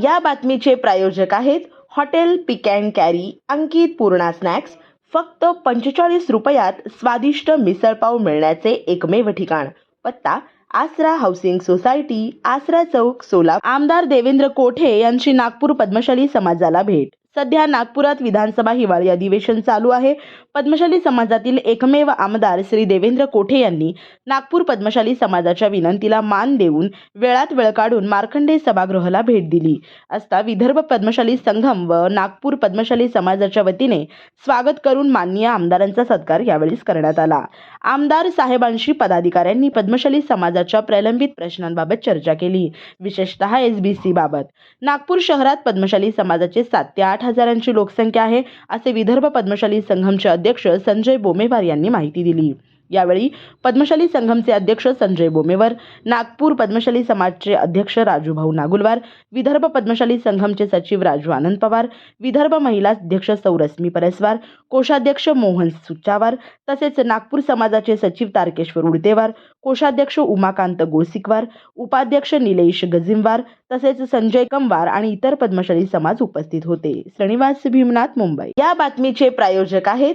या बातमीचे प्रायोजक आहेत hotel pick and carry Ankit Purna snacks. फक्त पंचेचाळीस रुपयात स्वादिष्ट मिसळपाव मिळण्याचे एकमेव ठिकाण. पत्ता आसरा हाऊसिंग सोसायटी आसरा चौक सोला आमदार देवेंद्र कोठे यांची नागपूर पद्मशाली समाजाला भेट सध्या नागपुरात विधानसभा हिवाळी अधिवेशन चालू आहे. पद्मशाली समाजातील एकमेव आमदार श्री देवेंद्र कोठे यांनी नागपूर पद्मशाली समाजाच्या विनंतीला मान देऊन वेळात वेळ काढून मार्कंडे सभागृहाला भेट दिली. असता विदर्भ पद्मशाली संघम व नागपूर पद्मशाली समाजाच्या वतीने स्वागत करून माननीय आमदारांचा सत्कार यावेळी करण्यात आला. आमदार साहेबांशी पदाधिकाऱ्यांनी पद्मशाली समाजाच्या प्रलंबित प्रश्नांबाबत चर्चा केली. विशेषतः एस बी बाबत. नागपूर शहरात पद्मशाली समाजाचे सात ते आठ हजारांची लोकसंख्या आहे असे विदर्भ पद्मशाली संघमचे अध्यक्ष संजय बोमेवार यांनी माहिती दिली. यावेळी पद्मशाली संघमचे अध्यक्ष संजय बोमेवर नागपूर पद्मशाली समाजचे अध्यक्ष राजूभाऊ नागुलवार विदर्भ पद्मशाली संघमचे सचिव राजू आनंद पवार विदर्भ महिला अध्यक्ष सौरश्मी परस्वार कोषाध्यक्ष मोहन सुचावार तसेच नागपूर समाजाचे सचिव तारकेश्वर उडतेवार कोषाध्यक्ष उमाकांत गोसिकवार उपाध्यक्ष निलेश गजिमवार तसेच संजय कंवार आणि इतर पद्मशाली समाज उपस्थित होते. श्रीनिवास भीमनाथ मुंबई. या बातमीचे प्रायोजक आहेत